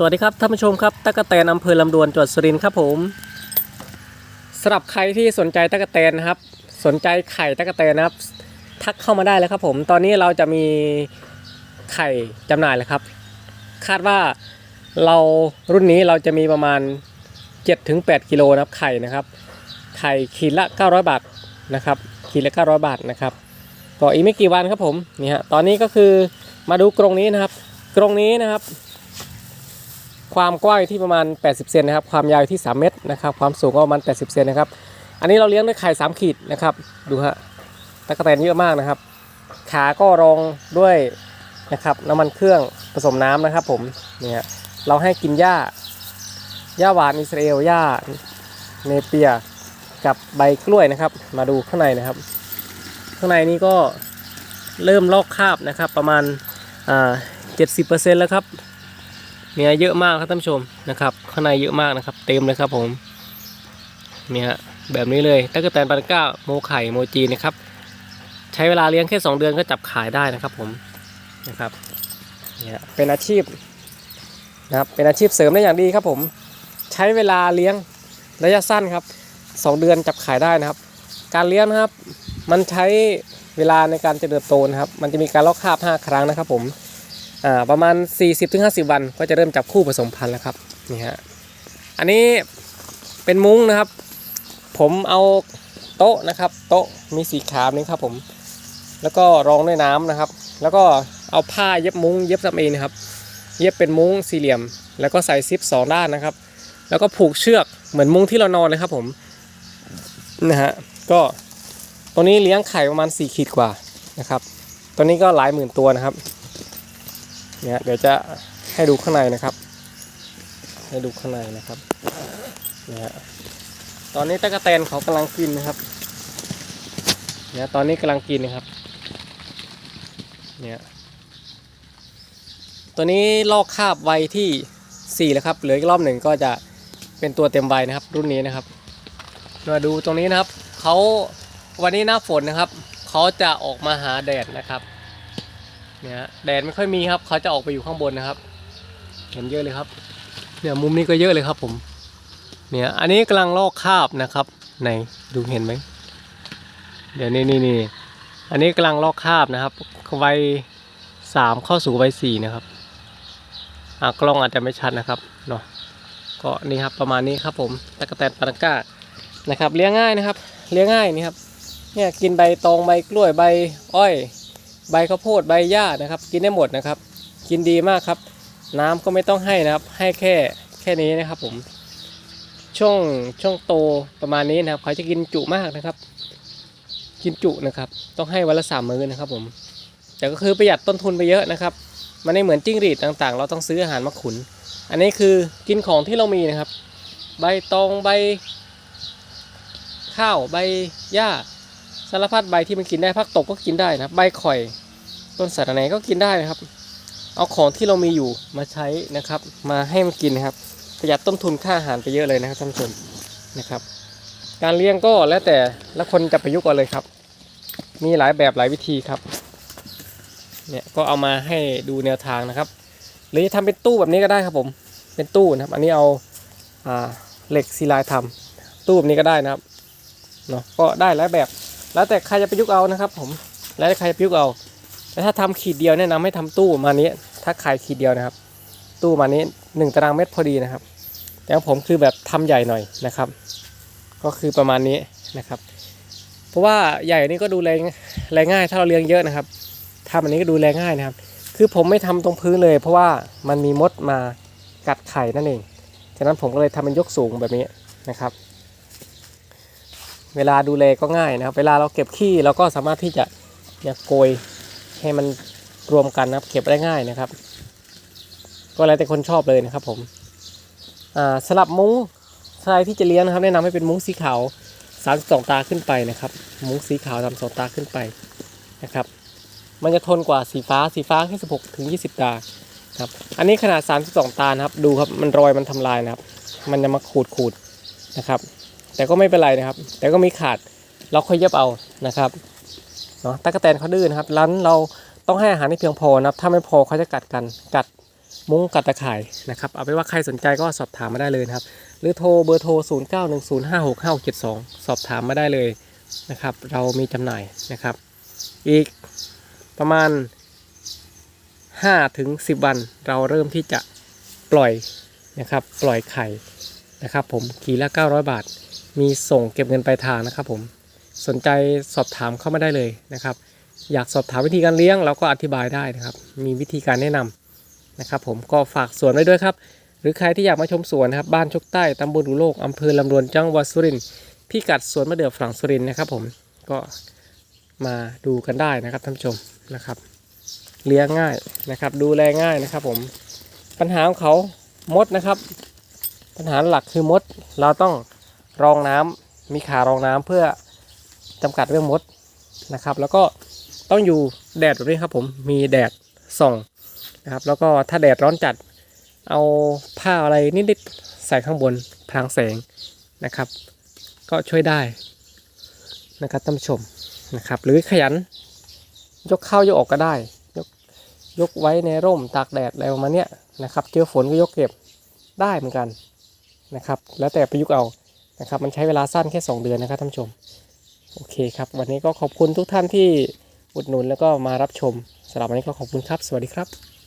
สวัสดีครับท่านผู้ชมครับตะกะแตนอำเภอลำดวนจังหวัดสุรินทร์ครับผมสำหรับใครที่สนใจตะกะแตนนะครับ สนใจไข่ตะกะแตนนะครับ ทักเข้ามาได้เลยครับผม ตอนนี้เราจะมีไข่จำหน่ายแล้วครับ คาดว่าเรารุ่นนี้เราจะมีประมาณ 7-8กิโลนะครับไข่นะครับ ไข่ขีดละ 900 บาทนะครับ ขีดละ 900 บาทนะครับก็อีกไม่กี่วันครับผมนี่ฮะตอนนี้ก็คือมาดูกรงนี้นะครับ กรงนี้นะครับ ความกว้างอยู่ที่ประมาณ 80 เซนนะครับ ความยาวอยู่ที่ 3 เมตรนะครับ ความสูงก็ประมาณ 80 เซนนะครับ อันนี้เราเลี้ยงด้วยไข่3ขีดนะครับ ดูฮะ ตะกแตนเยอะมากนะครับ ขาก็รองด้วยนะครับน้ำมันเครื่องผสมน้ำนะครับ ผม เนี่ฮะเราให้กินหญ้า หญ้าหวานอิสราเอล หญ้าเนเปีย กับใบกล้วยนะครับ มาดูข้างในนะครับ ข้างในนี้ก็เริ่มลอกคราบนะครับ ประมาณอ่า70%แล้วครับ เนี่ยเยอะมากครับท่านผู้ชมนะครับ ข้างในเยอะมากนะครับ เต็มเลยครับผมเนี่ยแบบนี้เลยตะกแตนปานก้าโมไข่โมจีนะครับ ใช้เวลาเลี้ยงแค่ 2 เดือนก็จับขายได้นะครับผมนะครับเนี่ยเป็นอาชีพนะครับเป็นอาชีพเสริมได้อย่างดีครับผม ใช้เวลาเลี้ยงระยะสั้นครับ 2 เดือนจับขายได้นะครับ การเลี้ยงนะครับ มันใช้เวลาในการเจริญเติบโตนะครับ มันจะมีการลอกคราบ5ครั้งนะครับผม ประมาณ 40-50 วันก็จะเริ่มจับคู่ผสมพันธุ์แล้วครับนี่ฮะอันนี้เป็นมุ้งนะครับ ผมเอาโต๊ะนะครับ โต๊ะมีสีขาวนี่ครับผมแล้วก็รองด้วยน้ำนะครับ แล้วก็เอาผ้าเย็บมุ้งเย็บซ้ำเองนะครับ เย็บเป็นมุ้งสี่เหลี่ยม แล้วก็ใส่ซิปสองด้านนะครับ แล้วก็ผูกเชือกเหมือนมุ้งที่เรานอนเลยครับผมนะฮะก็ตัวนี้เลี้ยงไข่ประมาณ 4 ขีดกว่านะครับ ตัวนี้ก็หลายหมื่นตัวนะครับ เนี่ยเดี๋ยวจะให้ดูข้างในนะครับ ให้ดูข้างในนะครับเนี่ยตอนนี้ตะกะแตนเขากำลังกินนะครับเนี่ยตอนนี้กำลังกินนะครับเนี่ยตัวนี้ลอกคาบไวที่4แล้วครับเหลืออีกรอบหนึ่งก็จะเป็นตัวเต็มใบนะครับ รุ่นนี้นะครับมาดูตรงนี้นะครับเขาวันนี้หน้าฝนนะครับเขาจะออกมาหาแดดนะครับ เนี่ยแดดไม่ค่อยมีครับ เขาจะออกไปอยู่ข้างบนนะครับ เห็นเยอะเลยครับ เนี่ยมุมนี้ก็เยอะเลยครับผม เนี่ยอันนี้กำลังลอกคาบนะครับไหนดูเห็นไหมเดี๋ยวนี่นี่นี่อันนี้กำลังลอกคาบนะครับวัยสามเข้าสู่วัยสี่นะครับอะกล้องอาจจะไม่ชัดนะครับเนาะก็นี่ครับประมาณนี้ครับผมตะกะแตนปานก้านะครับเลี้ยงง่ายนะครับ เลี้ยงง่ายนี่ครับเนี่ยกินใบตองใบกล้วยใบอ้อย ใบข้าวโพดใบหญ้านะครับ กินได้หมดนะครับ กินดีมากครับ น้ำก็ไม่ต้องให้นะครับ ให้แค่แค่นี้นะครับ ผม ช่วงช่วงโตประมาณนี้นะครับ เขาจะกินจุมากนะครับ กินจุนะครับ ต้องให้วันละสามมื้อนะครับ ผม แต่ก็คือประหยัดต้นทุนไปเยอะนะครับ มันไม่เหมือนจิ้งหรีดต่างๆ เราต้องซื้ออาหารมาขุน อันนี้คือกินของที่เรามีนะครับ ใบตองใบข้าวใบหญ้า สารพัดใบที่มันกินได้พักตกก็กินได้นะครับใบข่อยต้นสาระแหน่ก็กินได้นะครับ เอาของที่เรามีอยู่มาใช้นะครับ มาให้มันกินนะครับประหยัดต้นทุนค่าอาหารไปเยอะเลยนะครับท่านผู้ชมนะครับ การเลี้ยงก็แล้วแต่ละคนจะประยุกต์เอาเลยครับ มีหลายแบบหลายวิธีครับเนี่ยก็เอามาให้ดูแนวทางนะครับ หรือจะทำเป็นตู้แบบนี้ก็ได้ครับผมเป็นตู้นะครับ อันนี้เอาอ่าเหล็กซีลน์ทำตู้แบบนี้ก็ได้นะครับเนาะก็ได้หลายแบบ แล้วแต่ใครจะประยุกต์เอานะครับ ผม แล้วแต่ใครจะประยุกต์เอา แต่ถ้าทำขีดเดียวแนะนำให้ทำตู้ประมาณนี้ ถ้าขายขีดเดียวนะครับ ตู้ประมาณนี้หนึ่งตารางเมตรพอดีนะครับ แต่ผมคือแบบทำใหญ่หน่อยนะครับ ก็คือประมาณนี้นะครับ เพราะว่าใหญ่นี่ก็ดูแลแลง่าย ถ้าเราเลี้ยงเยอะนะครับทำอันนี้ก็ดูแลง่ายนะครับ คือผมไม่ทำตรงพื้นเลย เพราะว่ามันมีมดมากัดไข่นั่นเอง ฉะนั้นผมก็เลยทำเป็นยกสูงแบบนี้นะครับ เวลาดูแลก็ง่ายนะครับ เวลาเราเก็บขี้เราก็สามารถที่จะเนี่ยโกยให้มันรวมกันนะครับ เก็บได้ง่ายนะครับ ก็แล้วแต่คนชอบเลยนะครับ ผมอ่าสลับมุ้งใครที่จะเลี้ยงนะครับ แนะนำให้เป็นมุ้งสีขาว32ตาขึ้นไปนะครับ มุ้งสีขาว32ตาขึ้นไปนะครับ มันจะทนกว่าสีฟ้าสีฟ้าแค่16ถึง20ตาครับอันนี้ขนาด 32 ตานะครับ ดูครับ มันรอยมันทำลายนะครับ มันจะมาขูดขูดนะครับ แต่ก็ไม่เป็นไรนะครับ แต่ก็มีขาดเราค่อยเย็บเอานะครับเนาะตะกแตนเขาดื้อนะครับร้านเราต้องให้อาหารที่เพียงพอนะครับ ถ้าไม่พอเขาจะกัดกันกัดมุ้งกัดตะข่ายนะครับเอาไปนว่าใครสนใจก็สอบถามมาได้เลยครับ หรือโทรเบอร์โทร 0 9 1 0 5 6 5 6 7 2 สอบถามมาได้เลยนะครับ เรามีจำหน่ายนะครับ อีกประมาณ5ถึง10 วันเราเริ่มที่จะปล่อยนะครับ ปล่อยไข่นะครับ ผมขีดละ 900 บาท มีส่งเก็บเงินปลายทางนะครับผมสนใจสอบถามเข้ามาได้เลยนะครับ อยากสอบถามวิธีการเลี้ยงเราก็อธิบายได้นะครับ มีวิธีการแนะนำนะครับ ผมก็ฝากสวนไว้ด้วยครับ หรือใครที่อยากมาชมสวนนะครับบ้านชกใต้ตำบลอุโลกอำเภอลำดวนจังหวัดสุรินทร์พิกัดสวนมะเดื่อฝรั่งสุรินทร์นะครับผมก็มาดูกันได้นะครับท่านผู้ชมนะครับ เลี้ยงง่ายนะครับ ดูแลง่ายนะครับ ผมปัญหาของเขามดนะครับ ปัญหาหลักคือมดเราต้อง รองน้ำมีขารองน้ำเพื่อจำกัดเรื่องมดนะครับ แล้วก็ต้องอยู่แดดแบบนี้ครับผมมีแดดส่องนะครับ แล้วก็ถ้าแดดร้อนจัดเอาผ้าอะไรนิดๆใส่ข้างบนพรางแสงนะครับ ก็ช่วยได้นะครับท่านผู้ชมนะครับ หรือขยัน ยกเข้ายกออกก็ได้ ยกยกไว้ในร่มตากแดดอะไรประมาณนี้นะครับ เจอฝนก็ยกเก็บได้เหมือนกันนะครับ แล้วแต่ประยุกต์เอา นะครับมันใช้เวลาสั้นแค่ 2 เดือนนะครับท่านผู้ชม โอเคครับ วันนี้ก็ขอบคุณทุกท่านที่อุดหนุนแล้วก็มารับชมสำหรับวันนี้ก็ขอบคุณครับ สวัสดีครับ